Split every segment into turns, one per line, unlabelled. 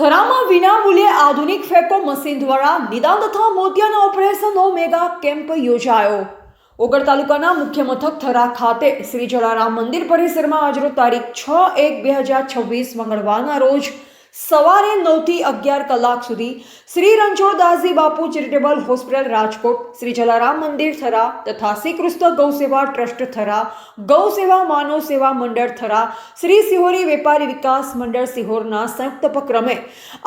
થરામાં વિનામૂલ્યે આધુનિક phaco machine દ્વારા નિદાન તથા મોતિયાના ઓપરેશનનો મેગા કેમ્પ યોજાયો. ઓગળ તાલુકાના મુખ્ય મથક થરા ખાતે શ્રી જલારામ મંદિર પરિસરમાં આજરોજ તારીખ છ એક બે હજાર છવ્વીસ મંગળવારના રોજ સવારે નવથી અગિયાર કલાક સુધી શ્રી રણછોડદાસજી બાપુ ચેરિટેબલ હોસ્પિટલ રાજકોટ, શ્રી જલારામ મંદિર થરા તથા શ્રી કૃષ્ણ ગૌ સેવા ટ્રસ્ટ થરા, ગૌ સેવા માનવ સેવા મંડળ થરા, શ્રી સિહોરી વેપારી વિકાસ મંડળ સિહોરના સંયુક્ત ઉપક્રમે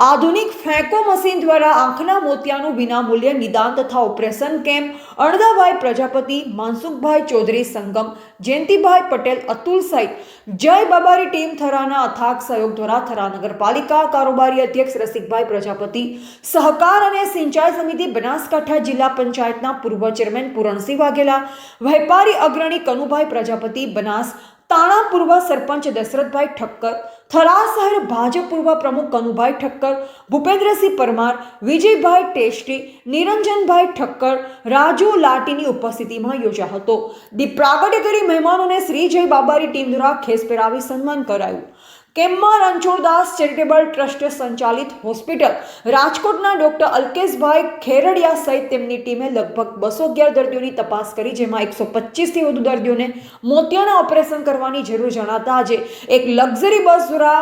આધુનિક ફેંકો મશીન દ્વારા આંખના મોતિયાનું વિનામૂલ્ય નિદાન તથા ઓપરેશન કેમ્પ, અણદાભાઈ પ્રજાપતિ, માનસુખભાઈ ચૌધરી સંગમ, જયંતિભાઈ પટેલ અતુલ સહિત જય બાબારી ટીમ થરાના અથાગ સહયોગ દ્વારા થરા નગરપાલિકા કારોબારી અધ્યક્ષ રસિકભાઈ પ્રજાપતિ, સહકાર અને સિંચાઈ સમિતિ બનાસકાંઠા જિલ્લા પંચાયતના પૂર્વ ચેરમેન પૂરણસિંહ વાઘેલા, વેપારી અગ્રણી કનુભાઈ પ્રજાપતિ, બનાસ તાણા પૂર્વ સરપંચ દશરથભાઈ ઠક્કર થરા શહેર ભાજપ પૂર્વ પ્રમુખ કનુભાઈ ઠક્કર, ભૂપેન્દ્રસિંહ પરમાર, વિજયભાઈ ટેસ્ટી, નિરંજનભાઈ ઠક્કર, રાજુ લાટીની ઉપસ્થિતિમાં યોજા હતો. દીપ પ્રાગટ્ય કરી મહેમાનોને શ્રી જય બાબારી ટીમ દ્વારા ખેસ પહેરાવી સન્માન કરાયું. કેમ્પમાં રણછોડદાસ ચેરિટેબલ ટ્રસ્ટ સંચાલિત હોસ્પિટલ. રાજકોટના ડોક્ટર અલ્કેશભાઈ ખેરડિયા સહિત તેમની ટીમે લગભગ બસો અગિયાર દર્દીઓની તપાસ કરી, જેમાં એકસો પચીસથી વધુ દર્દીઓને મોતિયાના ઓપરેશન કરવાની જરૂર જણાતા આજે એક લક્ઝરી બસ દ્વારા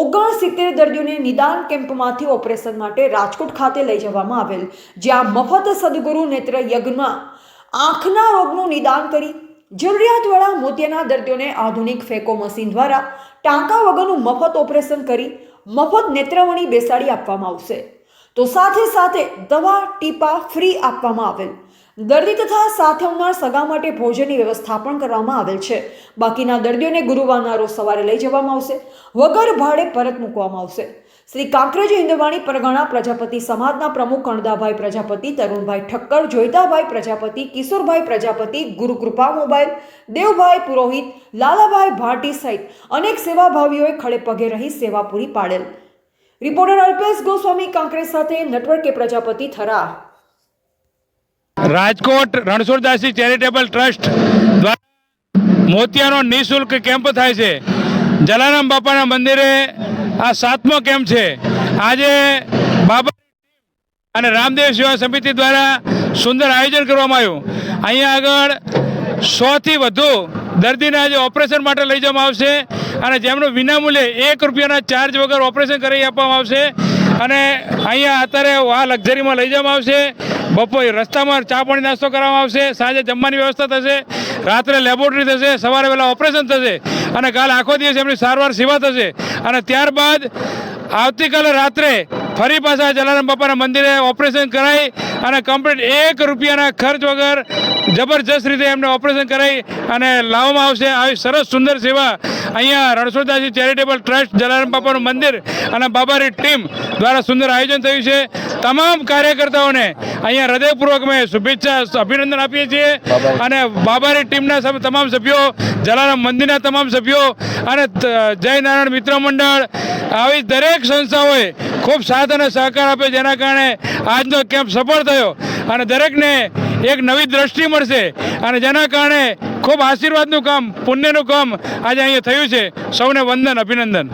ઓગણસિત્તેર દર્દીઓને નિદાન કેમ્પમાંથી ઓપરેશન માટે રાજકોટ ખાતે લઈ જવામાં આવેલ, જ્યાં મફત સદગુરુ નેત્ર યજ્ઞમાં આંખના રોગનું નિદાન કરી જરૂરિયાતવાળા મોતિયાના દર્દીઓને આધુનિક ફેકો મશીન દ્વારા ટાંકા વગરનું મફત ઓપરેશન કરી મફત નેત્રમણી બેસાડી આપવામાં આવશે. તો સાથે સાથે દવા, ટીપા ફ્રી આપવામાં આવેલ. દર્દી તથા સાથે આવનાર સગા માટે ભોજનની વ્યવસ્થા પણ કરવામાં આવેલ છે. બાકીના દર્દીઓને ગુરુવારના રોજ સવારે લઈ જવામાં આવશે. વગર ભાડે પરત મૂકવામાં આવશે. શ્રી કાંકરેજ હિન્દવાણી પરગણા પ્રજાપતિ સમાજના પ્રમુખ કણદાભાઈ પ્રજાપતિ, તરુણભાઈ ઠક્કર, જોઈતાભાઈ પ્રજાપતિ, કિશોરભાઈ પ્રજાપતિ, ગુરુકૃપા મોબાઈલ, દેવભાઈ પુરોહિત, લાલાભાઈ ભાટી સહિત અનેક સેવાભાવીઓએ ખડે પગે રહી સેવા પૂરી પાડેલ. રિપોર્ટર અલ્પેશ ગોસ્વામી, કાંકરેજ સાથે Natvar K Prajapati Thara
Rajkot Ranchhoddasi charitable trust દ્વારા મોતિયાનો નિઃશુલ્ક કેમ્પ થાય છે. જલારામ બાપાના મંદિરે આ સાતમો કેમ્પ છે. આજે બાબા અને રામદેવ સેવા સમિતિ દ્વારા સુંદર આયોજન કરવામાં આવ્યું. અહીંયા આગળ સોથી વધુ દર્દીને આજે ઓપરેશન માટે લઈ જવામાં આવશે અને જેમનું વિનામૂલ્યે એક રૂપિયાના ચાર્જ વગર ઓપરેશન કરી આપવામાં આવશે. અને અહીંયા અત્યારે આ લક્ઝરીમાં લઈ જવામાં આવશે. બપોરે રસ્તામાં ચા પાણી નાસ્તો કરવામાં આવશે. સાંજે જમવાની વ્યવસ્થા થશે. રાત્રે લેબોરેટરી થશે. સવારે વહેલા ઓપરેશન થશે. અને કાલ આખો દિવસ એમની સારવાર સેવા થશે. અને ત્યારબાદ આવતીકાલે રાત્રે ફરી પાછા જલારામ બાપાના મંદિરે ઓપરેશન કરાવી અને કમ્પ્લીટ એક રૂપિયાના ખર્ચ વગર જબરજસ્ત રીતે એમને ઓપરેશન કરાવી અને લાવવામાં આવશે. આવી સરસ સુંદર સેવા અહીંયા રણછોડદાસજી ચેરિટેબલ ટ્રસ્ટ જલારામ બાપાનું મંદિર અને બાબારી ટીમ દ્વારા સુંદર આયોજન થયું છે. તમામ કાર્યકર્તાઓને અહીંયા હૃદયપૂર્વક મેં શુભેચ્છા અભિનંદન આપીએ છીએ. અને બાબારી ટીમના તમામ સભ્યો જલારામ મંદિરના તમામ સભ્યો અને જય નારાયણ મિત્ર મંડળ આવી દરેક સંસ્થાઓએ ખૂબ સાથ અને સહકાર આપ્યો જેના કારણે આજનો કેમ્પ સફળ થયો. અને દરેકને એક નવી દ્રષ્ટિ મળશે. અને જેના કારણે ખૂબ આશીર્વાદનું કામ પુણ્યનું કામ આજે અહીંયા થયું છે. સૌને વંદન અભિનંદન.